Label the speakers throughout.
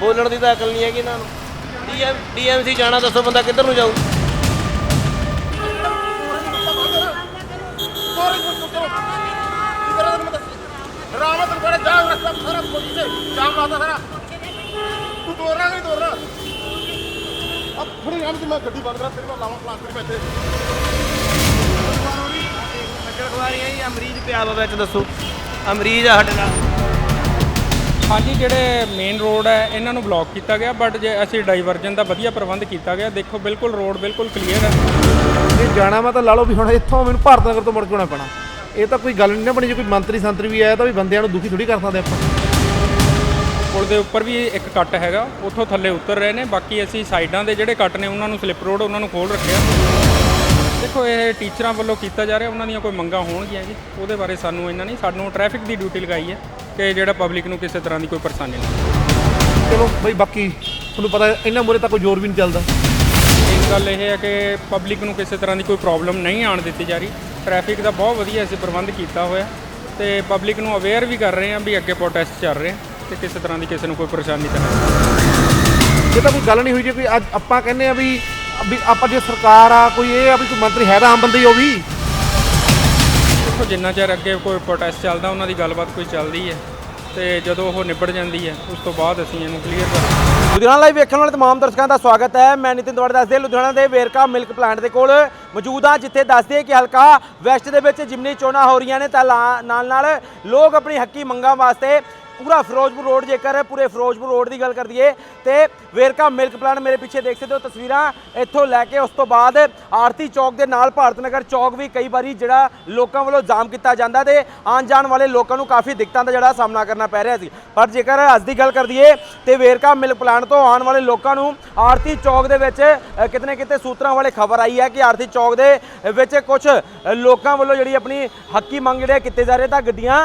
Speaker 1: ਬੋਲਣ ਦੀ ਤਾਂ ਅਕਲ ਨਹੀਂ ਹੈਗੀ ਇਹਨਾਂ ਨੂੰ। ਡੀਐਮ, ਡੀਐਮਸੀ ਜਾਣਾ, ਦੱਸੋ ਬੰਦਾ ਕਿੱਧਰ ਨੂੰ ਜਾਊ?
Speaker 2: ਰਾਮਤ ਕੋਲੇ ਜਾਮ ਰਸਤਾ ਸਾਰਾ ਪੁਲਿਸ ਜਾਮ ਲਾਤਾ ਸਾਰਾ ਤੂੰ ਤੋੜਨਾ ਨਹੀਂ ਤੋੜਨਾ ਅਬ ਫੜੀ ਰਾਮ ਮੈਂ ਗੱਡੀ ਬੰਦ ਕਰਾ ਤੇਰੇ ਕੋਲ ਲਾਵਾਂ ਪਲਾਸਟਿਕ ਪੈਸੇ
Speaker 1: ਨਗਰ ਖਵਾਰੀਆਂ ਹੀ ਅਮਰੀਜ ਪਿਆ ਵਾ ਵਿੱਚ ਦੱਸੋ। ਅਮਰੀਜ ਆ ਸਾਡੇ ਨਾਲ।
Speaker 3: ਹਾਂਜੀ ਜਿਹੜੇ ਮੇਨ ਰੋਡ ਹੈ ਇਹਨਾਂ ਨੂੰ ਬਲੌਕ ਕੀਤਾ ਗਿਆ ਬਟ ਜੇ ਅਸੀਂ ਡਾਈਵਰਜਨ ਦਾ ਵਧੀਆ ਪ੍ਰਬੰਧ ਕੀਤਾ ਗਿਆ ਦੇਖੋ ਬਿਲਕੁਲ ਰੋਡ ਬਿਲਕੁਲ ਕਲੀਅਰ ਹੈ।
Speaker 4: ਜੇ ਜਾਣਾ ਮੈਂ ਤਾਂ ਲਾ ਲਓ ਵੀ ਹੁਣ ਇੱਥੋਂ ਮੈਨੂੰ ਭਾਰਤ ਨਗਰ ਤੋਂ ਮੁੜ ਕੇ ਆਉਣਾ ਪੈਣਾ। ਇਹ ਤਾਂ ਕੋਈ ਗੱਲ ਨਹੀਂ ਨਾ ਬਣੀ ਜੇ ਕੋਈ ਮੰਤਰੀ ਸੰਤਰੀ ਵੀ ਆਇਆ ਤਾਂ ਵੀ ਬੰਦਿਆਂ ਨੂੰ ਦੁਖੀ ਥੋੜੀ ਕਰ ਸਕਦੇ ਆਪਾਂ।
Speaker 3: ਪੁਲ ਦੇ ਉੱਪਰ ਵੀ ਇੱਕ ਕੱਟ ਹੈਗਾ ਉੱਥੋਂ ਥੱਲੇ ਉਤਰ ਰਹੇ ਨੇ ਬਾਕੀ ਅਸੀਂ ਸਾਈਡਾਂ ਦੇ ਜਿਹੜੇ ਕੱਟ ਨੇ ਉਹਨਾਂ ਨੂੰ ਸਲਿੱਪ ਰੋਡ ਉਹਨਾਂ ਨੂੰ ਖੋਲ ਰੱਖਿਆ। ਦੇਖੋ ਇਹ ਟੀਚਰਾਂ ਵੱਲੋਂ ਕੀਤਾ ਜਾ ਰਿਹਾ ਉਹਨਾਂ ਦੀਆਂ ਕੋਈ ਮੰਗਾਂ ਹੋਣਗੀਆਂ ਜੀ ਉਹਦੇ ਬਾਰੇ ਸਾਨੂੰ ਇਹਨਾਂ ਨਹੀਂ ਸਾਨੂੰ ਟ੍ਰੈਫਿਕ ਦੀ ਡਿਊਟੀ ਲਗਾਈ ਹੈ। ਕਿ ਜਿਹੜਾ ਪਬਲਿਕ ਨੂੰ ਕਿਸੇ ਤਰ੍ਹਾਂ ਦੀ ਕੋਈ ਪਰੇਸ਼ਾਨੀ ਨਾ ਹੋਵੇ
Speaker 4: ਚਲੋ ਬਈ ਬਾਕੀ ਤੁਹਾਨੂੰ ਪਤਾ ਇਹਨਾਂ ਮੂਰੇ ਤਾਂ ਕੋਈ ਜ਼ੋਰ ਵੀ ਨਹੀਂ ਚੱਲਦਾ।
Speaker 3: ਇੱਕ ਗੱਲ ਇਹ ਹੈ ਕਿ ਪਬਲਿਕ ਨੂੰ ਕਿਸੇ ਤਰ੍ਹਾਂ ਦੀ ਕੋਈ ਪ੍ਰੋਬਲਮ ਨਹੀਂ ਆਉਣ ਦਿੱਤੀ ਜਾ ਰਹੀ। ਟ੍ਰੈਫਿਕ ਦਾ ਬਹੁਤ ਵਧੀਆ ਅਸੀਂ ਪ੍ਰਬੰਧ ਕੀਤਾ ਹੋਇਆ। ਤੇ ਪਬਲਿਕ ਨੂੰ ਅਵੇਅਰ ਵੀ ਕਰ ਰਹੇ ਹਾਂ ਵੀ ਅੱਗੇ ਪ੍ਰੋਟੈਸਟ ਚੱਲ ਰਹੇ ਆ ਤੇ ਕਿਸੇ ਤਰ੍ਹਾਂ ਦੀ ਕਿਸੇ ਨੂੰ ਕੋਈ ਪਰੇਸ਼ਾਨੀ ਤਾਂ ਨਹੀਂ।
Speaker 4: ਇਹ ਤਾਂ ਕੋਈ ਗੱਲ ਨਹੀਂ ਹੋਈ ਜੇ ਕੋਈ ਅੱਜ ਆਪਾਂ ਕਹਿੰਦੇ ਆ ਵੀ ਵੀ ਆਪਾਂ ਜੇ ਸਰਕਾਰ ਆ ਕੋਈ ਇਹ ਆ ਵੀ ਕੋਈ ਮੰਤਰੀ ਹੈ ਤਾਂ ਆਮ ਬੰਦੇ ਹੀ ਉਹ ਵੀ।
Speaker 3: ਦੇਖੋ ਜਿੰਨਾ ਚਿਰ ਅੱਗੇ ਕੋਈ ਪ੍ਰੋਟੈਸਟ ਚੱਲਦਾ, ਉਹਨਾਂ ਦੀ ਗੱਲਬਾਤ ਕੋਈ ਚੱਲਦੀ ਹੈ ਤੇ ਜਦੋਂ ਉਹ ਨਿਬੜ ਜਾਂਦੀ ਹੈ, ਉਸ ਤੋਂ ਬਾਅਦ ਅਸੀਂ ਇਹਨੂੰ ਕਲੀਅਰ ਕਰ
Speaker 5: ਲੁਧਿਆਣਾ ਲਾਈਵ ਵੇਖਣ ਵਾਲੇ ਤਮਾਮ ਦਰਸ਼ਕਾਂ ਦਾ ਸਵਾਗਤ ਹੈ। ਮੈਂ ਨਿਤਿਨ ਦਵਾੜਾ ਦੱਸਦੇ ਲੁਧਿਆਣਾ ਦੇ ਵੇਰਕਾ ਮਿਲਕ ਪਲਾਂਟ ਦੇ ਕੋਲ ਮੌਜੂਦ ਹਾਂ, ਜਿੱਥੇ ਦੱਸਦੇ ਕਿ ਹਲਕਾ ਵੈਸਟ ਦੇ ਵਿੱਚ ਜਿਮਨੀ ਚੋਣਾਂ ਹੋ ਰਹੀਆਂ ਨੇ, ਤਾਂ ਲਾ- ਨਾਲ ਨਾਲ ਲੋਕ ਆਪਣੀ ਹੱਕੀ ਮੰਗਾਂ ਵਾਸਤੇ ਪੂਰਾ ਫਿਰੋਜ਼ਪੁਰ ਰੋਡ ਜੇਕਰ ਪੂਰੇ ਫਿਰੋਜ਼ਪੁਰ ਰੋਡ ਦੀ ਗੱਲ ਕਰ ਦਈਏ ਤੇ ਵੇਰਕਾ ਮਿਲਕ ਪਲਾਂਟ ਮੇਰੇ ਪਿੱਛੇ ਦੇਖ ਸਕਦੇ ਹੋ ਤਸਵੀਰਾਂ। ਇੱਥੋਂ ਲੈ ਕੇ ਉਸ ਤੋਂ ਬਾਅਦ ਆਰਤੀ ਚੌਕ ਦੇ ਨਾਲ ਭਾਰਤ ਨਗਰ ਚੌਕ ਵੀ ਕਈ ਵਾਰੀ ਜਿਹੜਾ ਲੋਕਾਂ ਵੱਲੋਂ ਜਾਮ ਕੀਤਾ ਜਾਂਦਾ ਤੇ ਆਉਣ ਜਾਣ ਵਾਲੇ ਲੋਕਾਂ ਨੂੰ ਕਾਫੀ ਦਿੱਕਤਾਂ ਦਾ ਜਿਹੜਾ ਸਾਹਮਣਾ ਕਰਨਾ ਪੈ ਰਿਹਾ ਸੀ। ਪਰ ਜੇਕਰ ਅੱਜ ਦੀ ਗੱਲ ਕਰ ਦਈਏ ਤੇ ਵੇਰਕਾ ਮਿਲਕ ਪਲਾਂਟ ਤੋਂ ਆਉਣ ਵਾਲੇ ਲੋਕਾਂ ਨੂੰ ਆਰਤੀ ਚੌਕ ਦੇ ਵਿੱਚ ਅ, ਕਿਤੇ ਨਾ ਕਿਤੇ ਸੂਤਰਾਂ ਵਾਲੇ ਖਬਰ ਆਈ ਹੈ ਕਿ ਆਰਤੀ ਚੌਕ ਦੇ ਵਿੱਚ ਕੁਝ ਲੋਕਾਂ ਵੱਲੋਂ ਜਿਹੜੀ ਆਪਣੀ ਹੱਕੀ ਮੰਗ ਜਿਹੜੇ ਕੀਤੇ ਜਾ ਰਹੇ ਤਾਂ ਗੱਡੀਆਂ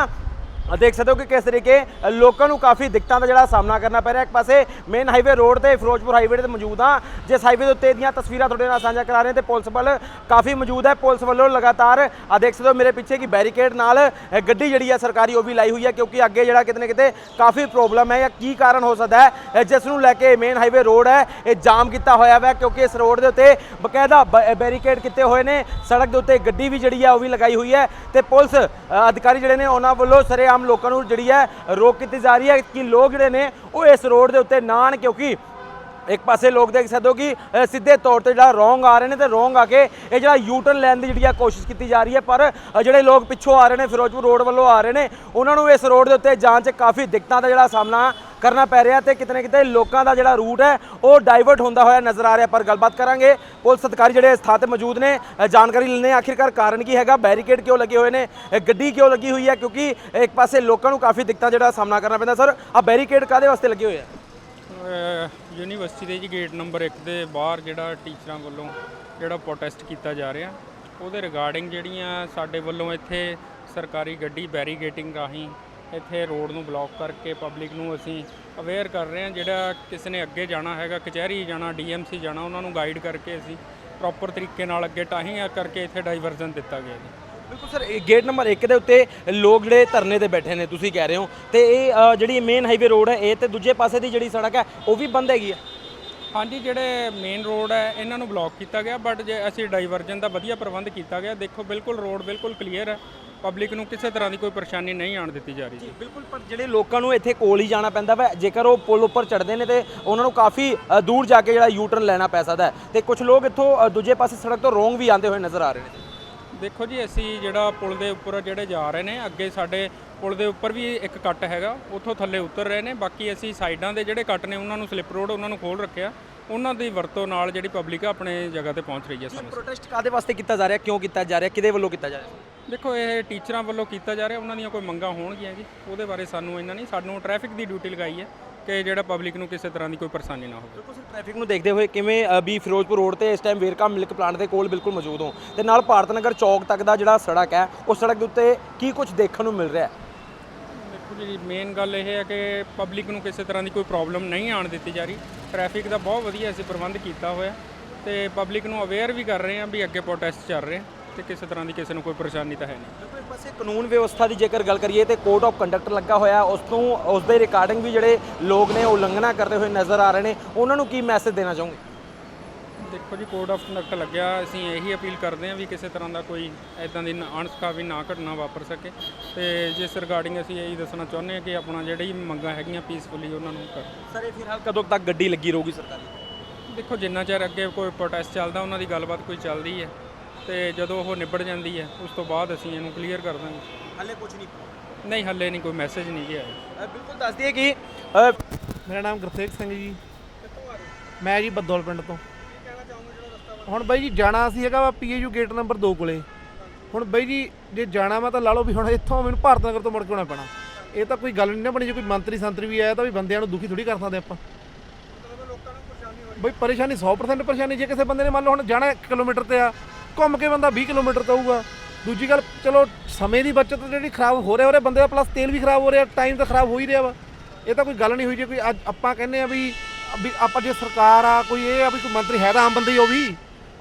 Speaker 5: ਦੇਖ ਸਕਦੇ ਹੋ ਕਿ ਕਿਸ ਤਰੀਕੇ ਲੋਕਾਂ ਨੂੰ ਕਾਫੀ ਦਿੱਕਤਾਂ ਦਾ ਜਿਹੜਾ ਸਾਹਮਣਾ ਕਰਨਾ ਪੈ ਰਿਹਾ। ਇੱਕ ਪਾਸੇ ਮੇਨ ਹਾਈਵੇ ਰੋਡ ਤੇ, ਫਿਰੋਜ਼ਪੁਰ ਹਾਈਵੇ ਤੇ ਮੌਜੂਦ ਆ, ਜਿਸ ਹਾਈਵੇ ਦੇ ਉੱਤੇ ਦੀਆਂ ਤਸਵੀਰਾਂ ਤੁਹਾਡੇ ਨਾਲ ਸਾਂਝਾ ਕਰਾ ਰਹੇ ਹਾਂ ਤੇ ਪੁਲਿਸ ਵੱਲ ਕਾਫੀ ਮੌਜੂਦ ਹੈ। ਪੁਲਿਸ ਵੱਲੋਂ ਲਗਾਤਾਰ ਆ ਦੇਖ ਸਕਦੇ ਹੋ ਮੇਰੇ ਪਿੱਛੇ ਕੀ ਬੈਰੀਕੇਡ ਨਾਲ ਗੱਡੀ ਜਿਹੜੀ ਆ ਸਰਕਾਰੀ ਉਹ ਵੀ ਲਾਈ ਹੋਈ ਹੈ ਕਿਉਂਕਿ ਅੱਗੇ ਜਿਹੜਾ ਕਿਤੇ ਨਾ ਕਿਤੇ ਕਾਫੀ ਪ੍ਰੋਬਲਮ ਹੈ ਜਾਂ ਕੀ ਕਾਰਨ ਹੋ ਸਕਦਾ ਹੈ ਜਿਸ ਨੂੰ ਲੈ ਕੇ ਮੇਨ ਹਾਈਵੇ ਰੋਡ ਹੈ, ਇਹ ਜਾਮ ਕੀਤਾ ਹੋਇਆ ਹੈ ਕਿਉਂਕਿ ਇਸ ਰੋਡ ਦੇ ਉੱਤੇ ਬਕਾਇਦਾ ਬ- ਬੈਰੀਕੇਡ ਕੀਤੇ ਹੋਏ ਨੇ। ਸੜਕ ਦੇ ਉੱਤੇ ਗੱਡੀ ਵੀ ਜਿਹੜੀ ਆ ਉਹ ਵੀ ਲਗਾਈ ਹੋਈ ਹੈ ਤੇ ਪੁਲਿਸ ਅਧਿਕਾਰੀ ਜਿਹੜੇ ਨੇ ਉਹਨਾਂ ਵੱਲੋਂ ਸਰੇਆਮ ਲੋਕਾਂ ਨੂੰ ਜਿਹੜੀ ਹੈ ਰੋਕ ਕੀਤੀ ਜਾ ਰਹੀ ਹੈ ਕਿ ਲੋਕ ਜਿਹੜੇ ਨੇ ਉਹ ਇਸ ਰੋਡ ਦੇ ਉੱਤੇ ਨਾ ਆਉਣ ਕਿਉਂਕਿ ਇੱਕ ਪਾਸੇ ਲੋਕ ਦੇਖ ਸਕਦੇ ਹੋ ਕਿ ਸਿੱਧੇ ਤੌਰ ਤੇ ਜਿਹੜਾ ਰੋਂਗ ਆ ਰਹੇ ਨੇ ਤੇ ਰੋਂਗ ਆ ਕੇ ਇਹ ਜਿਹੜਾ ਯੂ ਟਰਨ ਲੈਣ ਦੀ ਜਿਹੜੀ ਆ ਕੋਸ਼ਿਸ਼ ਕੀਤੀ ਜਾ ਰਹੀ ਹੈ, ਪਰ ਜਿਹੜੇ ਲੋਕ ਪਿੱਛੋਂ ਆ ਰਹੇ ਨੇ, ਫਿਰੋਜ਼ਪੁਰ ਰੋਡ ਵੱਲੋਂ ਆ ਰਹੇ ਨੇ, ਉਹਨਾਂ ਨੂੰ ਇਸ ਰੋਡ ਦੇ ਉੱਤੇ ਜਾਣ 'ਚ ਕਾਫੀ ਦਿੱਕਤਾਂ ਦਾ ਜਿਹੜਾ ਸਾਹਮਣਾ ਕਰਨਾ ਪੈ ਰਿਹਾ ਤੇ ਕਿਤੇ ਨਾ ਕਿਤੇ ਲੋਕਾਂ ਦਾ ਜਿਹੜਾ ਰੂਟ ਹੈ ਉਹ ਡਾਈਵਰਟ ਹੁੰਦਾ ਹੋਇਆ ਨਜ਼ਰ ਆ ਰਿਹਾ। ਪਰ ਗੱਲਬਾਤ ਕਰਾਂਗੇ। ਪੁਲਿਸ ਅਧਿਕਾਰੀ ਜਿਹੜੇ ਇਸ ਥਾਂ ਤੇ ਮੌਜੂਦ ਨੇ ਅ, ਜਾਣਕਾਰੀ ਲੈਣੇ ਆਖਿਰਕਾਰ ਕਾਰਨ ਕੀ ਹੈਗਾ? ਬੈਰੀਕੇਡ ਕਿਉਂ ਲੱਗੇ ਹੋਏ ਨੇ? ਗੱਡੀ ਕਿਉਂ ਲੱਗੀ ਹੋਈ ਹੈ? ਕਿਉਂਕਿ ਇੱਕ ਪਾਸੇ ਲੋਕਾਂ ਨੂੰ ਕਾਫੀ ਦਿੱਕਤਾਂ ਜਿਹੜਾ ਸਾਹਮਣਾ ਕਰਨਾ ਪੈਂਦਾ। ਸਰ ਆ ਬੈਰੀਕੇਡ ਕਾਦੇ ਵਾਸਤੇ ਲੱਗੇ ਹੋਏ ਆ?
Speaker 3: ਯੂਨੀਵਰਸਿਟੀ ਦੇ ਜੀ ਗੇਟ ਨੰਬਰ 1 ਦੇ ਬਾਹਰ ਜਿਹੜਾ ਟੀਚਰਾਂ ਵੱਲੋਂ ਜਿਹੜਾ ਪ੍ਰੋਟੈਸਟ ਕੀਤਾ ਜਾ ਰਿਹਾ। ਉਹਦੇ ਰਿਗਾਰਡਿੰਗ ਜਿਹੜੀਆਂ ਸਾਡੇ ਵੱਲੋਂ ਇੱਥੇ ਸਰਕਾਰੀ ਗੱਡੀ ਬੈਰੀਕੇਟਿੰਗ ਰਾਹੀਂ ਇੱਥੇ ਰੋਡ ਨੂੰ ਬਲੌਕ ਕਰਕੇ ਪਬਲਿਕ ਨੂੰ ਅਸੀਂ ਅਵੇਅਰ ਕਰ ਰਹੇ ਹਾਂ ਜਿਹੜਾ ਕਿਸੇ ਨੇ ਅੱਗੇ ਜਾਣਾ ਹੈਗਾ ਕਚਹਿਰੀ ਜਾਣਾ ਡੀਐਮਸੀ ਜਾਣਾ ਉਹਨਾਂ ਨੂੰ ਗਾਈਡ ਕਰਕੇ ਅਸੀਂ ਪ੍ਰੋਪਰ ਤਰੀਕੇ ਨਾਲ ਅੱਗੇ ਟਾਹੀਂ ਕਰਕੇ ਇੱਥੇ ਡਾਈਵਰਜਨ ਦਿੱਤਾ ਗਿਆ ਜੀ।
Speaker 5: ਬਿਲਕੁਲ ਸਰ ਇਹ ਗੇਟ ਨੰਬਰ 1 ਦੇ ਉੱਤੇ ਲੋਕ ਜਿਹੜੇ ਧਰਨੇ ਤੇ ਬੈਠੇ ਨੇ ਤੁਸੀਂ ਕਹਿ ਰਹੇ ਹੋ। ਤੇ ਇਹ ਜਿਹੜੀ ਮੇਨ ਹਾਈਵੇ ਰੋਡ ਹੈ ਇਹ ਤੇ ਦੂਜੇ ਪਾਸੇ ਦੀ ਜਿਹੜੀ ਸੜਕ ਹੈ ਉਹ ਵੀ ਬੰਦ ਹੈਗੀ ਆ
Speaker 3: ਹਾਂਜੀ ਜਿਹੜੇ ਮੇਨ ਰੋਡ ਹੈ ਇਹਨਾਂ ਨੂੰ ਬਲੌਕ ਕੀਤਾ ਗਿਆ ਬਟ ਜੇ ਅਸੀਂ ਡਾਈਵਰਜਨ ਦਾ ਵਧੀਆ ਪ੍ਰਬੰਧ ਕੀਤਾ ਗਿਆ ਦੇਖੋ ਬਿਲਕੁਲ ਰੋਡ ਬਿਲਕੁਲ ਕਲੀਅਰ ਹੈ। ਪਬਲਿਕ ਨੂੰ ਕਿਸੇ ਤਰ੍ਹਾਂ ਦੀ ਕੋਈ ਪਰੇਸ਼ਾਨੀ ਨਹੀਂ ਆਉਣ ਦਿੱਤੀ ਜਾ ਰਹੀ। ਜੀ
Speaker 5: ਬਿਲਕੁਲ ਪਰ ਜਿਹੜੇ ਲੋਕਾਂ ਨੂੰ ਇੱਥੇ ਕੋਲ ਹੀ ਜਾਣਾ ਪੈਂਦਾ ਵਾ ਜੇਕਰ ਉਹ ਪੁਲ ਉੱਪਰ ਚੜਦੇ ਨੇ ਤੇ ਉਹਨਾਂ ਨੂੰ ਕਾਫੀ ਦੂਰ ਜਾ ਕੇ ਜਿਹੜਾ ਯੂ ਟਰਨ ਲੈਣਾ ਪੈ ਸਕਦਾ ਤੇ ਕੁਝ ਲੋਕ ਇੱਥੋਂ ਦੂਜੇ ਪਾਸੇ ਸੜਕ ਤੋਂ ਰੋਂਗ ਵੀ ਆਉਂਦੇ ਹੋਏ ਨਜ਼ਰ ਆ ਰਹੇ ਨੇ।
Speaker 3: ਦੇਖੋ ਜੀ ਅਸੀਂ ਜਿਹੜਾ ਪੁਲ ਦੇ ਉੱਪਰ ਜਿਹੜੇ ਜਾ ਰਹੇ ਨੇ ਅੱਗੇ ਸਾਡੇ ਪੁਲ ਦੇ ਉੱਪਰ ਵੀ ਇੱਕ ਕੱਟ ਹੈਗਾ ਉੱਥੋਂ ਥੱਲੇ ਉਤਰ ਰਹੇ ਨੇ ਬਾਕੀ ਅਸੀਂ ਸਾਈਡਾਂ ਦੇ ਜਿਹੜੇ ਕੱਟ ਨੇ ਉਹਨਾਂ ਨੂੰ ਸਲਿੱਪ ਰੋਡ ਉਹਨਾਂ ਨੂੰ ਖੋਲ ਰੱਖਿਆ ਉਹਨਾਂ ਦੀ ਵਰਤੋਂ ਨਾਲ ਜਿਹੜੀ ਪਬਲਿਕ ਆਪਣੇ ਜਗ੍ਹਾ ਤੇ ਪਹੁੰਚ ਰਹੀ ਹੈ ਸਿਰ
Speaker 5: ਪ੍ਰੋਟੈਸਟ ਕਾਦੇ ਵਾਸਤੇ ਕੀਤਾ ਜਾ ਰਿਹਾ ਕਿਉਂ ਕੀਤਾ ਜਾ ਰਿਹਾ ਕਿਹਦੇ ਵੱਲੋਂ ਕੀਤਾ ਜਾ ਰਿਹਾ?
Speaker 3: ਦੇਖੋ ਇਹ ਟੀਚਰਾਂ ਵੱਲੋਂ ਕੀਤਾ ਜਾ ਰਿਹਾ ਉਹਨਾਂ ਦੀਆਂ ਕੋਈ ਮੰਗਾਂ ਹੋਣਗੀਆਂ ਜੀ। ਉਹਦੇ ਬਾਰੇ ਸਾਨੂੰ ਇਹਨਾਂ ਨਹੀਂ ਸਾਨੂੰ ਟ੍ਰੈਫਿਕ ਦੀ ਡਿਊਟੀ ਲਗਾਈ ਹੈ ਕਿ ਜਿਹੜਾ ਪਬਲਿਕ ਨੂੰ ਕਿਸੇ ਤਰ੍ਹਾਂ ਦੀ ਕੋਈ ਪਰੇਸ਼ਾਨੀ ਨਾ ਹੋਵੇ।
Speaker 5: ਬਿਲਕੁਲ ਟ੍ਰੈਫਿਕ ਨੂੰ ਦੇਖਦੇ ਹੋਏ ਕਿਵੇਂ ਵੀ ਫਿਰੋਜ਼ਪੁਰ ਰੋਡ ਤੇ ਇਸ ਟਾਈਮ ਵੇਰਕਾ ਮਿਲਕ ਪਲਾਂਟ ਦੇ ਕੋਲ ਬਿਲਕੁਲ ਮੌਜੂਦ ਹੋ। ਤੇ ਨਾਲ ਭਾਰਤ ਨਗਰ ਚੌਕ ਤੱਕ ਦਾ ਜਿਹੜਾ ਸੜਕ ਹੈ ਉਸ ਸੜਕ ਦੇ ਉੱਤੇ ਕੀ ਕੁਝ ਦੇਖਣ ਨੂੰ ਮਿਲ ਰਿਹਾ ਹੈ?
Speaker 3: ਦੇਖੋ ਜੀ ਮੇਨ ਗੱਲ ਇਹ ਹੈ ਕਿ ਪਬਲਿਕ ਨੂੰ ਕਿਸੇ ਤਰ੍ਹਾਂ ਦੀ ਕੋਈ ਪ੍ਰੋਬਲਮ ਨਹੀਂ ਆਉਣ ਦਿੱਤੀ ਜਾ ਰਹੀ। ਟ੍ਰੈਫਿਕ ਦਾ ਬਹੁਤ ਵਧੀਆ ਅਸੀਂ ਪ੍ਰਬੰਧ ਕੀਤਾ ਹੋਇਆ ਤੇ ਪਬਲਿਕ ਨੂੰ ਅਵੇਅਰ ਵੀ ਕਰ ਰਹੇ ਹਾਂ ਵੀ ਅੱਗੇ ਪ੍ਰੋਟੈਸਟ ਚੱਲ ਰਹੇ ਤੇ ਕਿਸੇ ਤਰ੍ਹਾਂ ਦੀ ਕਿਸੇ ਨੂੰ ਕੋਈ ਪਰੇਸ਼ਾਨੀ ਤਾਂ ਹੈ ਨਹੀਂ।
Speaker 5: ਬਿਲਕੁਲ ਇੱਕ ਪਾਸੇ ਕਾਨੂੰਨ ਵਿਵਸਥਾ ਦੀ ਜੇਕਰ ਗੱਲ ਕਰੀਏ ਤੇ ਕੋਡ ਆਫ ਕੰਡਕਟ ਲੱਗਾ ਹੋਇਆ ਉਸ ਤੋਂ ਉਸ ਦੇ ਰਿਕਾਰਡਿੰਗ ਵੀ ਜਿਹੜੇ ਲੋਕ ਨੇ ਉਲੰਘਣਾ ਕਰਦੇ ਹੋਏ ਨਜ਼ਰ ਆ ਰਹੇ ਨੇ। ਉਹਨਾਂ ਨੂੰ ਕੀ ਮੈਸੇਜ ਦੇਣਾ ਚਾਹੋਗੇ?
Speaker 3: ਦੇਖੋ ਜੀ ਕੋਡ ਆਫ ਕੰਡਕਟ ਲੱਗਿਆ ਅਸੀਂ ਇਹੀ ਅਪੀਲ ਕਰਦੇ ਹਾਂ ਵੀ ਕਿਸੇ ਤਰ੍ਹਾਂ ਦਾ ਕੋਈ ਐਦਾਂ ਦੀ ਅਣਸੁਖਾਵੀ ਨਾ ਘਟਨਾ ਵਾਪਰ ਸਕੇ। ਤੇ ਜਿਸ ਰਿਗਾਰਡਿੰਗ ਅਸੀਂ ਇਹੀ ਦੱਸਣਾ ਚਾਹੁੰਦੇ ਹਾਂ ਕਿ ਆਪਣਾ ਜਿਹੜੀ ਮੰਗਾਂ ਹੈਗੀਆਂ ਪੀਸਫੁਲੀ ਉਹਨਾਂ ਨੂੰ ਕਰ।
Speaker 5: ਸਰ ਇਹ ਫਿਲਹਾਲ ਕਦੋਂ ਤੱਕ ਗੱਡੀ ਲੱਗੀ ਰਹੂਗੀ ਸਰਕਾਰੀ?
Speaker 3: ਦੇਖੋ ਜਿੰਨਾ ਚਿਰ ਅੱਗੇ ਕੋਈ ਪ੍ਰੋਟੈਸਟ ਚੱਲਦਾ ਉਹਨਾਂ ਦੀ ਗੱਲਬਾਤ ਕੋਈ ਚੱਲਦੀ ਹੈ। ਤੇ ਜਦੋਂ ਉਹ ਨਿਬੜ ਜਾਂਦੀ ਹੈ ਉਸ ਤੋਂ ਬਾਅਦ ਅਸੀਂ ਇਹਨੂੰ ਕਲੀਅਰ ਕਰ ਦਾਂਗੇ।
Speaker 5: ਹਲੇ ਕੁਝ ਨਹੀਂ।
Speaker 3: ਨਹੀਂ ਹੱਲੇ ਨਹੀਂ ਕੋਈ ਮੈਸੇਜ ਨਹੀਂ ਗਿਆ ਹੈ
Speaker 5: ਬਿਲਕੁਲ ਦੱਸ ਦਈਏ ਕਿ ਅ,
Speaker 4: ਮੇਰਾ ਨਾਮ ਗੁਰਤੇਜ ਸਿੰਘ ਜੀ। ਮੈਂ ਜੀ ਬੱਦੋਲ ਪਿੰਡ ਤੋਂ। ਹੁਣ ਬਾਈ ਜੀ ਜਾਣਾ ਸੀ ਹੈਗਾ ਵਾ ਪੀਏਯੂ ਗੇਟ ਨੰਬਰ 2 ਕੋਲੇ। ਹੁਣ ਬਾਈ ਜੀ ਜੇ ਜਾਣਾ ਮੈਂ ਤਾਂ ਲਾ ਲਓ ਵੀ ਹੁਣ ਇੱਥੋਂ ਮੈਨੂੰ ਭਾਰਤ ਨਗਰ ਤੋਂ ਮੁੜ ਕੇ ਆਉਣਾ ਪੈਣਾ। ਇਹ ਤਾਂ ਕੋਈ ਗੱਲ ਨਹੀਂ ਨਾ ਬਣੀ ਜੇ ਕੋਈ ਮੰਤਰੀ ਸੰਤਰੀ ਵੀ ਆਇਆ ਤਾਂ ਵੀ ਬੰਦਿਆਂ ਨੂੰ ਦੁਖੀ ਥੋੜੀ ਕਰ ਸਕਦੇ ਆਪਾਂ। ਬਈ ਪਰੇਸ਼ਾਨੀ 100% ਪਰੇਸ਼ਾਨੀ ਜੇ ਕਿਸੇ ਬੰਦੇ ਨੇ ਮੰਨ ਲਓ ਹੁਣ ਜਾਣਾ 1 ਕਿਲੋਮੀਟਰ ਤੇ ਆ ਘੁੰਮ ਕੇ ਬੰਦਾ 20 ਕਿਲੋਮੀਟਰ ਤੇ ਆਊਗਾ ਦੂਜੀ ਗੱਲ, ਚਲੋ ਸਮੇਂ ਦੀ ਬਚਤ ਜਿਹੜੀ ਖਰਾਬ ਹੋ ਰਿਹਾ ਉਹਦੇ ਬੰਦੇ ਦਾ ਪਲੱਸ ਤੇਲ ਵੀ ਖਰਾਬ ਹੋ ਰਿਹਾ ਟਾਈਮ ਤਾਂ ਖਰਾਬ ਹੋ ਹੀ ਰਿਹਾ ਵਾ। ਇਹ ਤਾਂ ਕੋਈ ਗੱਲ ਨਹੀਂ ਹੋਈ ਜੇ ਕੋਈ ਅੱਜ ਆਪਾਂ ਕਹਿੰਦੇ ਆ ਵੀ ਵੀ ਆਪਾਂ ਜੇ ਸਰਕਾਰ ਆ, ਕੋਈ ਇਹ ਆ ਵੀ ਕੋਈ ਮੰਤਰੀ ਹੈ ਤਾਂ ਆਮ ਬੰਦੇ ਹੀ ਉਹ ਵੀ।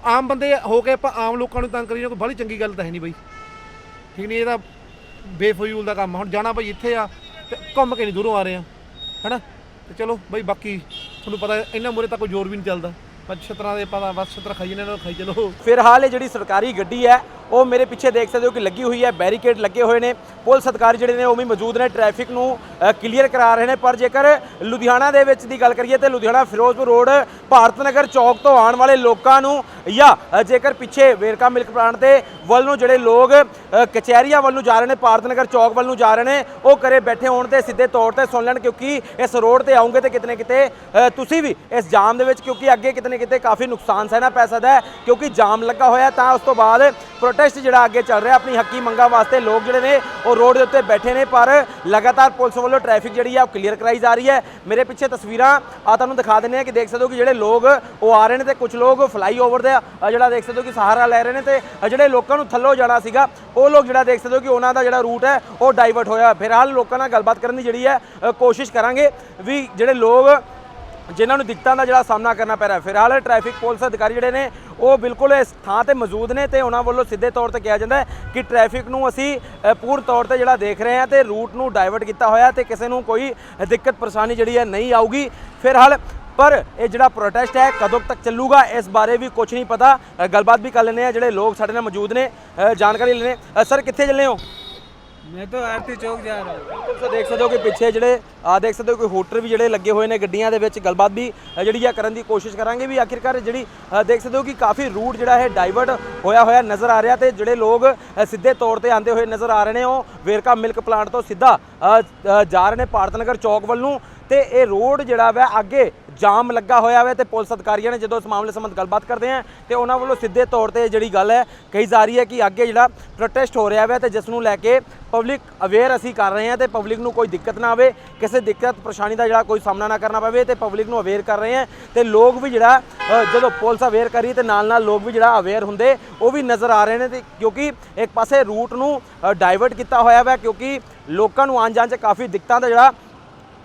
Speaker 4: ਆਮ ਬੰਦੇ ਹੋ ਕੇ ਆਪਾਂ ਆਮ ਲੋਕਾਂ ਨੂੰ ਤੰਗ ਕਰੀਏ ਕੋਈ ਬੜੀ ਚੰਗੀ ਗੱਲ ਤਾਂ ਹੈ ਨਹੀਂ ਬਈ। ਠੀਕ ਨਹੀਂ, ਇਹ ਤਾਂ ਬੇਫਜ਼ੂਲ ਦਾ ਕੰਮ ਆ। ਹੁਣ ਜਾਣਾ ਬਈ ਇੱਥੇ ਆ ਤੇ ਘੁੰਮ ਕੇ ਨਹੀਂ ਦੂਰੋਂ ਆ ਰਹੇ ਆ। ਹੈਨਾ? ਤੇ ਚਲੋ ਬਈ ਬਾਕੀ ਤੁਹਾਨੂੰ ਪਤਾ, ਇਹਨਾਂ ਮੂਰੇ ਤਾਂ ਕੋਈ ਜ਼ੋਰ ਵੀ ਨਹੀਂ ਚੱਲਦਾ। ਬਸ ਛਤਰਾਂ ਦੇ ਪਤਾ ਬਸ ਛਤਰ ਖਾਈ ਜਾਂਦੇ ਨੇ ਖਾਈ ਚਲੋ
Speaker 5: ਫਿਲਹਾਲ ਇਹ ਜਿਹੜੀ ਸਰਕਾਰੀ ਗੱਡੀ ਹੈ ਉਹ ਮੇਰੇ ਪਿੱਛੇ ਦੇਖ ਸਕਦੇ ਹੋ ਕਿ ਲੱਗੀ ਹੋਈ ਹੈ, ਬੈਰੀਕੇਡ ਲੱਗੇ ਹੋਏ ਨੇ। ਪੁਲਿਸ ਅਧਿਕਾਰੀ ਜਿਹੜੇ ਨੇ ਉਹ ਵੀ ਮੌਜੂਦ ਨੇ, ਟ੍ਰੈਫਿਕ ਨੂੰ ਕਲੀਅਰ ਕਰਾ ਰਹੇ ਨੇ। ਪਰ ਜੇਕਰ ਲੁਧਿਆਣਾ ਦੇ ਵਿੱਚ ਦੀ ਗੱਲ ਕਰੀਏ ਤੇ ਲੁਧਿਆਣਾ ਫਿਰੋਜ਼ਪੁਰ ਰੋਡ ਭਾਰਤ ਨਗਰ ਚੌਕ ਤੋਂ ਆਉਣ ਵਾਲੇ ਲੋਕਾਂ ਨੂੰ ਜਾਂ ਜੇਕਰ ਪਿੱਛੇ ਵੇਰਕਾ ਮਿਲਕ ਪਲਾਂਟ ਦੇ ਵੱਲ ਨੂੰ ਜਿਹੜੇ ਲੋਕ ਕਚਹਿਰੀਆਂ ਵੱਲ ਨੂੰ ਜਾ ਰਹੇ ਨੇ, ਭਾਰਤ ਨਗਰ ਚੌਕ ਵੱਲ ਨੂੰ ਜਾ ਰਹੇ ਨੇ, ਉਹ ਘਰੇ ਬੈਠੇ ਹੋਣ ਤੇ ਸਿੱਧੇ ਤੌਰ ਤੇ ਸੁਣ ਲੈਣ ਕਿਉਂਕਿ ਇਸ ਰੋਡ ਤੇ ਆਉਂਗੇ ਤੇ ਕਿਤੇ ਨਾ ਕਿਤੇ ਤੁਸੀਂ ਵੀ ਇਸ ਜਾਮ ਦੇ ਵਿੱਚ ਕਿਉਂਕਿ ਅੱਗੇ ਕਿਤੇ ਨਾ ਕਿਤੇ ਕਾਫੀ ਨੁਕਸਾਨ ਸਹਿਣਾ ਪੈ ਸਕਦਾ ਕਿਉਂਕਿ ਜਾਮ ਲੱਗਾ ਹੋਇਆ ਤਾਂ ਉਸ ਤੋਂ ਬਾਅਦ ਪ੍ਰੋਟੈਸਟ ਜਿਹੜਾ ਅੱਗੇ ਚੱਲ ਰਿਹਾ, ਆਪਣੀ ਹੱਕੀ ਮੰਗਾਂ ਵਾਸਤੇ ਲੋਕ ਜਿਹੜੇ ਨੇ, ਉਹ ਰੋਡ ਦੇ ਉੱਤੇ ਬੈਠੇ ਨੇ, ਪਰ ਲਗਾਤਾਰ ਪੁਲਿਸ ਵੱਲੋਂ ਟ੍ਰੈਫਿਕ ਜਿਹੜੀ ਆ ਉਹ ਕਲੀਅਰ ਕਰਾਈ ਜਾ ਰਹੀ ਹੈ। ਮੇਰੇ ਪਿੱਛੇ ਤਸਵੀਰਾਂ ਆ ਤੁਹਾਨੂੰ ਦਿਖਾ ਦਿੰਦੇ ਆ ਕਿ ਦੇਖ ਸਕਦੇ ਹੋ ਕਿ ਜਿਹੜੇ ਲੋਕ ਉਹ ਆ ਰਹੇ ਨੇ ਤੇ ਕੁਝ ਲੋਕ ਫਲਾਈਓਵਰ ਦੇ ਜਿਹੜਾ ਦੇਖ ਸਕਦੇ ਹੋ ਕਿ ਸਹਾਰਾ ਲੈ ਰਹੇ ਨੇ ਤੇ ਜਿਹੜੇ ਲੋਕਾਂ ਨੂੰ ਥੱਲੋਂ ਜਾਣਾ ਸੀਗਾ, ਉਹ ਲੋਕ ਜਿਹੜਾ ਦੇਖ ਸਕਦੇ ਹੋ ਕਿ ਉਹਨਾਂ ਦਾ ਜਿਹੜਾ ਰੂਟ ਹੈ, ਉਹ ਡਾਈਵਰਟ ਹੋਇਆ। ਫਿਲਹਾਲ ਲੋਕਾਂ ਨਾਲ ਗੱਲਬਾਤ ਕਰਨ ਦੀ ਜਿਹੜੀ ਹੈ ਕੋਸ਼ਿਸ਼ ਕਰਾਂਗੇ ਵੀ ਜਿਹੜੇ ਲੋਕ ਜਿਨ੍ਹਾਂ ਨੂੰ ਦਿੱਕਤਾਂ ਦਾ ਜਿਹੜਾ ਸਾਹਮਣਾ ਕਰਨਾ ਪੈ ਰਿਹਾ। ਫਿਲਹਾਲ ਟ੍ਰੈਫਿਕ ਪੁਲਿਸ ਅਧਿਕਾਰੀ ਜਿਹੜੇ ਨੇ, ਉਹ ਬਿਲਕੁਲ ਇਸ ਥਾਂ ਤੇ ਮੌਜੂਦ ਨੇ ਤੇ ਉਹਨਾਂ ਵੱਲੋਂ ਸਿੱਧੇ ਤੌਰ ਤੇ ਕਿਹਾ ਜਾਂਦਾ ਹੈ ਕਿ ਟ੍ਰੈਫਿਕ ਨੂੰ ਅਸੀਂ ਪੂਰਨ ਤੌਰ ਤੇ ਜਿਹੜਾ ਦੇਖ ਰਹੇ ਹਾਂ ਤੇ ਰੂਟ ਨੂੰ ਡਾਇਵਰਟ ਕੀਤਾ ਹੋਇਆ ਤੇ ਕਿਸੇ ਨੂੰ ਕੋਈ ਦਿੱਕਤ ਪਰੇਸ਼ਾਨੀ ਜਿਹੜੀ ਹੈ ਨਹੀਂ ਆਊਗੀ। ਫਿਲਹਾਲ ਪਰ ਇਹ ਜਿਹੜਾ ਪ੍ਰੋਟੈਸਟ ਹੈ ਕਦੋਂ ਤੱਕ ਚੱਲੂਗਾ, ਇਸ ਬਾਰੇ ਵੀ ਕੁਝ ਨਹੀਂ ਪਤਾ। ਗੱਲਬਾਤ ਵੀ ਕਰ ਲੈਂਦੇ ਆ ਜਿਹੜੇ ਲੋਕ ਸਾਡੇ ਨਾਲ ਮੌਜੂਦ ਨੇ। ਜਾਣਕਾਰੀ ਲੈਣੇ ਸਰ ਕਿੱਥੇ ਚੱਲੇ ਹੋ?
Speaker 6: ਮੈਂ ਤਾਂ ਆਰਤੀ ਚੌਕ ਜਾ ਰਿਹਾ ਹਾਂ।
Speaker 5: ਬਿਲਕੁਲ ਦੇਖ ਸਕਦੇ ਹੋ ਕਿ ਪਿੱਛੇ ਜਿਹੜੇ ਆ ਦੇਖ ਸਕਦੇ ਹੋ ਕੋਈ ਹੋਟਲ ਵੀ ਜਿਹੜੇ ਲੱਗੇ ਹੋਏ ਨੇ ਗੱਡੀਆਂ ਦੇ ਵਿੱਚ, ਗੱਲਬਾਤ ਵੀ ਜਿਹੜੀ ਆ ਕਰਨ ਦੀ ਕੋਸ਼ਿਸ਼ ਕਰਾਂਗੇ ਵੀ ਆਖਿਰਕਾਰ ਜਿਹੜੀ ਦੇਖ ਸਕਦੇ ਹੋ ਕਿ ਕਾਫੀ ਰੂਟ ਜਿਹੜਾ ਹੈ ਡਾਈਵਰਟ ਹੋਇਆ ਹੋਇਆ ਨਜ਼ਰ ਆ ਰਿਹਾ ਤੇ ਜਿਹੜੇ ਲੋਕ ਸਿੱਧੇ ਤੌਰ ਤੇ ਆਂਦੇ ਹੋਏ ਨਜ਼ਰ ਆ ਰਹੇ ਨੇ, ਉਹ ਵੇਰਕਾ ਮਿਲਕ ਪਲਾਂਟ ਤੋਂ ਸਿੱਧਾ ਜਾ ਰਹੇ ਨੇ ਭਾਰਤ ਨਗਰ ਚੌਕ ਵੱਲ ਨੂੰ ਤੇ ਇਹ ਰੋਡ ਜਿਹੜਾ ਵਾ, ਅੱਗੇ ਜਾਮ ਲੱਗਾ ਹੋਇਆ ਵਾ ਤੇ ਪੁਲਿਸ ਅਧਿਕਾਰੀਆਂ ਨੇ ਜਦੋਂ ਇਸ ਮਾਮਲੇ ਸੰਬੰਧ ਗੱਲਬਾਤ ਕਰਦੇ ਆ ਤੇ ਉਹਨਾਂ ਵੱਲੋਂ ਸਿੱਧੇ ਤੌਰ ਤੇ ਜਿਹੜੀ ਗੱਲ ਹੈ, ਕਹੀ ਜਾ ਰਹੀ ਹੈ ਕਿ ਅੱਗੇ ਜਿਹੜਾ ਪ੍ਰੋਟੈਸਟ ਹੋ ਰਿਹਾ ਵਾ ਤੇ ਜਿਸ ਨੂੰ ਲੈ ਕੇ ਪਬਲਿਕ ਅਵੇਅਰ ਅਸੀਂ ਕਰ ਰਹੇ ਹਾਂ ਤੇ ਪਬਲਿਕ ਨੂੰ ਕੋਈ ਦਿੱਕਤ ਨਾ ਆਵੇ, ਕਿਸੇ ਦਿੱਕਤ ਪਰੇਸ਼ਾਨੀ ਦਾ ਜਿਹੜਾ ਕੋਈ ਸਾਹਮਣਾ ਨਾ ਕਰਨਾ ਪਵੇ ਤੇ ਪਬਲਿਕ ਨੂੰ ਅਵੇਅਰ ਕਰ ਰਹੇ ਹਾਂ ਤੇ ਲੋਕ ਵੀ ਜਿਹੜਾ ਜਦੋਂ ਪੁਲਿਸ ਅਵੇਅਰ ਕਰੀ ਤੇ ਨਾਲ ਨਾਲ ਲੋਕ ਵੀ ਜਿਹੜਾ ਅਵੇਅਰ ਹੁੰਦੇ, ਉਹ ਵੀ ਨਜ਼ਰ ਆ ਰਹੇ ਨੇ ਤੇ ਕਿਉਂਕਿ ਇੱਕ ਪਾਸੇ ਰੂਟ ਨੂੰ ਡਾਇਵਰਟ ਕੀਤਾ ਹੋਇਆ ਵਾ ਕਿਉਂਕਿ ਲੋਕਾਂ ਨੂੰ ਆਉਣ ਜਾਣ 'ਚ ਕਾਫੀ ਦਿੱਕਤਾਂ ਦਾ ਜਿਹੜਾ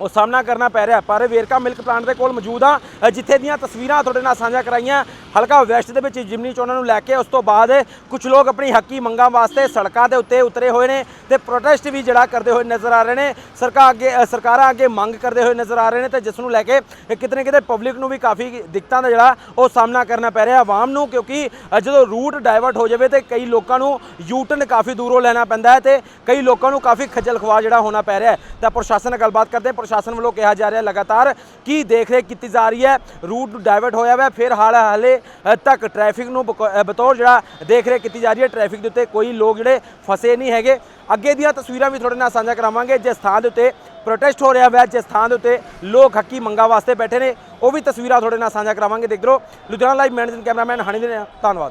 Speaker 5: ਉਹ ਸਾਹਮਣਾ ਕਰਨਾ ਪੈ ਰਿਹਾ ਪਰ ਵੇਰਕਾ ਮਿਲਕ ਪਲਾਂਟ ਦੇ ਕੋਲ ਮੌਜੂਦ ਆ। ਜਿੱਥੇ ਦੀਆਂ ਤਸਵੀਰਾਂ ਤੁਹਾਡੇ ਨਾਲ ਸਾਂਝਾ ਕਰਾਈਆਂ। ਹਲਕਾ ਵੈਸਟ ਦੇ ਵਿੱਚ ਜਿਮਨੀ ਚੋਣਾਂ ਨੂੰ ਲੈ ਕੇ ਉਸ ਤੋਂ ਬਾਅਦ ਕੁਝ ਲੋਕ ਆਪਣੀ ਹੱਕੀ ਮੰਗਾਂ ਵਾਸਤੇ ਸੜਕਾਂ ਦੇ ਉੱਤੇ ਉਤਰੇ ਹੋਏ ਨੇ ਤੇ ਪ੍ਰੋਟੈਸਟ ਵੀ ਜਿਹੜਾ ਕਰਦੇ ਹੋਏ ਨਜ਼ਰ ਆ ਰਹੇ ਨੇ। ਸਰਕਾਰ ਅੱਗੇ ਸਰਕਾਰਾਂ ਅੱਗੇ ਮੰਗ ਕਰਦੇ ਹੋਏ ਨਜ਼ਰ ਆ ਰਹੇ ਨੇ ਤੇ ਜਿਸ ਨੂੰ ਲੈ ਕੇ ਅ, ਕਿਤੇ ਨਾ ਕਿਤੇ ਪਬਲਿਕ ਨੂੰ ਵੀ ਕਾਫੀ ਦਿੱਕਤਾਂ ਦਾ ਜਿਹੜਾ ਉਹ ਸਾਹਮਣਾ ਕਰਨਾ ਪੈ ਰਿਹਾ ਆਵਾਮ ਨੂੰ ਕਿਉਂਕਿ ਜਦੋਂ ਰੂਟ ਡਾਇਵਰਟ ਹੋ ਜਾਵੇ ਤੇ ਕਈ ਲੋਕਾਂ ਨੂੰ ਯੂਟਰਨ ਕਾਫੀ ਦੂਰੋਂ ਲੈਣਾ ਪੈਂਦਾ ਹੈ ਤੇ ਕਈ ਲੋਕਾਂ ਨੂੰ ਕਾਫੀ ਖੱਜਲ ਖਵਾ ਜਿਹੜਾ ਹੋਣਾ ਪੈ ਰਿਹਾ ਹੈ। ਤਾਂ ਪ੍ਰਸ਼ਾਸਨ ਨਾਲ ਗੱਲਬਾਤ ਕਰਦੇ ਹਾਂ। ਪ੍ਰਸ਼ਾਸਨ ਵੱਲੋਂ ਕਿਹਾ ਜਾ ਰਿਹਾ ਲਗਾਤਾਰ ਕੀ ਦੇਖ ਰੇਖ ਕੀਤੀ ਜਾ ਰਹੀ ਹੈ ਰੂਟ ਡਾਇਵਰਟ ਹੋਇਆ ਹੋਇਆ, ਫਿਰ ਹਾਲ ਹਾਲੇ ਤੱਕ ਟ੍ਰੈਫਿਕ ਨੂੰ ਬਕੋ- ਬਤੌਰ ਜਿਹੜਾ ਦੇਖ ਰੇਖ ਕੀਤੀ ਜਾ ਰਹੀ ਹੈ ਟ੍ਰੈਫਿਕ ਦੇ ਉੱਤੇ ਕੋਈ ਲੋਕ ਜਿਹੜੇ ਫਸੇ ਨਹੀਂ ਹੈਗੇ। ਅੱਗੇ ਦੀਆਂ ਤਸਵੀਰਾਂ ਵੀ ਤੁਹਾਡੇ ਨਾਲ ਸਾਂਝਾ ਕਰਾਵਾਂਗੇ, ਜਿਸ ਥਾਂ ਦੇ ਉੱਤੇ ਪ੍ਰੋਟੈਸਟ ਹੋ ਰਿਹਾ ਹੈ ਜਿਸ ਥਾਂ ਦੇ ਉੱਤੇ ਲੋਕ ਹੱਕੀ ਮੰਗਾਂ ਵਾਸਤੇ ਬੈਠੇ ਨੇ, ਉਹ ਵੀ ਤਸਵੀਰਾਂ ਤੁਹਾਡੇ ਨਾਲ ਸਾਂਝਾ ਕਰਾਵਾਂਗੇ ਦੇਖ ਰਹੋ। Ludhiana live managing cameraman Honey ਦੇ ਧੰਨਵਾਦ।